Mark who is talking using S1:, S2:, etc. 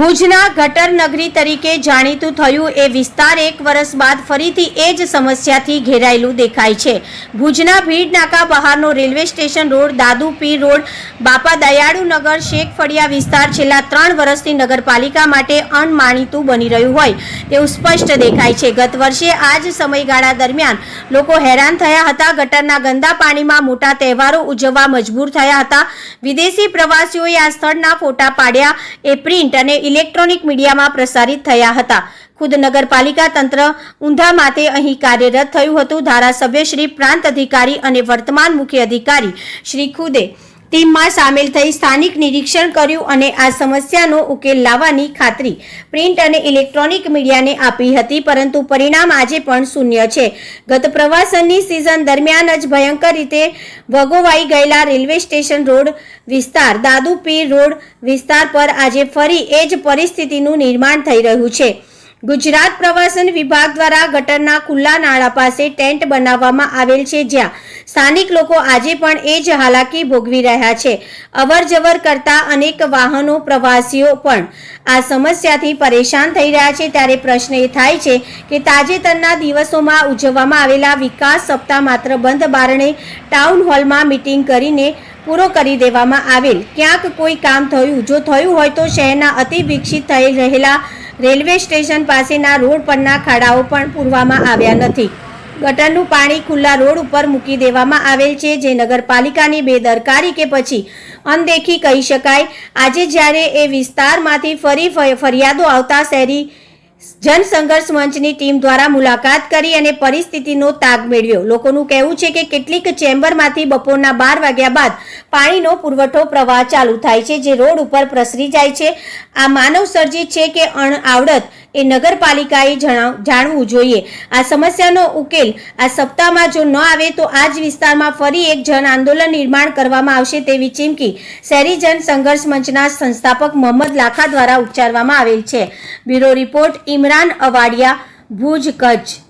S1: ભુજના ગટર નગરી તરીકે જાણીતું થયું એ વિસ્તાર એક વર્ષ બાદ ફરીથી એ જ સમસ્યાથી ઘેરાયેલું દેખાય છે. ભુજના ભીડ નાકા બહારનો railway station road, Dadu Pir road, Bapa Dayalu Nagar, Sheikh ફળિયા વિસ્તાર છેલ્લા ત્રણ વર્ષથી નગરપાલિકા માટે અણમાણીતું બની રહ્યું હોય તેવું સ્પષ્ટ દેખાય છે. ગત વર્ષે આ જ સમયગાળા દરમિયાન લોકો હેરાન થયા હતા. ગટરના ગંદા પાણીમાં મોટા તહેવારો ઉજવવા મજબૂર થયા હતા. વિદેશી પ્રવાસીઓએ આ સ્થળના ફોટા પાડ્યા. એ પ્રિન્ટ અને ઇલેક્ટ્રોનિક મીડિયામાં પ્રસારિત થયા હતા. ખુદ નગરપાલિકા તંત્ર ઊંધા માથે અહીં કાર્યરત થયું હતું. ધારાસભ્ય શ્રી પ્રાંત અધિકારી અને વર્તમાન મુખ્ય અધિકારી શ્રી ખુદે ટીમમાં સામેલ થઈ સ્થાનિક નિરીક્ષણ કર્યું અને આ સમસ્યાનો ઉકેલ લાવવાની ખાતરી પ્રિન્ટ અને ઇલેક્ટ્રોનિક મીડિયાને આપી હતી, પરંતુ પરિણામ આજે પણ શૂન્ય છે. ગત પ્રવાસનની સિઝન દરમિયાન જ ભયંકર રીતે ભગોવાઈ ગયેલા રેલવે સ્ટેશન રોડ વિસ્તાર, દાદુપીર રોડ વિસ્તાર પર આજે ફરી એ જ પરિસ્થિતિનું નિર્માણ થઈ રહ્યું છે. ગુજરાત પ્રવાસન વિભાગ દ્વારા ગટરના ખુલ્લા નાળા પાસે ટેન્ટ બનાવવામાં આવેલ છે જ્યાં સ્થાનિક લોકો આજે પણ એ જ હાલાકી ભોગવી રહ્યા છે. અવર જવર કરતા અનેક વાહનો પ્રવાસીઓ પણ આ સમસ્યાથી પરેશાન થઈ રહ્યા છે. ત્યારે પ્રશ્ન એ થાય છે કે તાજેતરના દિવસોમાં ઉજવવામાં આવેલા વિકાસ સપ્તાહ માત્ર બંધ બારણે ટાઉન હોલમાં મિટિંગ કરીને પૂરો કરી દેવામાં આવેલ. ક્યાંક કોઈ કામ થયું, જો થયું હોય તો શહેરના અતિ વિકસિત થઈ રહેલા રેલવે સ્ટેશન પાસેના રોડ પરના ખાડાઓ પણ પૂરવામાં આવ્યા નથી. ગટરનું પાણી ખુલ્લા રોડ ઉપર મૂકી દેવામાં આવેલ છે, જે નગરપાલિકાની બેદરકારી કે પછી અનદેખી કહી શકાય. આજે જ્યારે એ વિસ્તારમાંથી ફરી ફરિયાદો આવતા શહેરી જનસંઘર્ષ મંચની ટીમ દ્વારા મુલાકાત કરી અને પરિસ્થિતિનો તાગ મેળવ્યો. લોકોનું કહેવું છે કે કેટલીક ચેમ્બરમાંથી બપોરના બાર વાગ્યા બાદ પાણીનો પુરવઠો પ્રવાહ ચાલુ થાય છે, જે રોડ ઉપર પ્રસરી જાય છે. આ માનવસર્જિત છે કે અણ આવડત? એ નગરપાલિકાએ જણાવ, જાણવું જોઈએ. આ સમસ્યાનો ઉકેલ આ સપ્તાહમાં જો ન આવે તો આ જ વિસ્તારમાં ફરી એક જન આંદોલન નિર્માણ કરવામાં આવશે તેવી ચીમકી શહેરીજન સંઘર્ષ મંચના સંસ્થાપક મોહમ્મદ લાખા દ્વારા ઉચ્ચારવામાં આવેલ છે. Bureau report, Imran Awadiya, Bhuj, Kutch.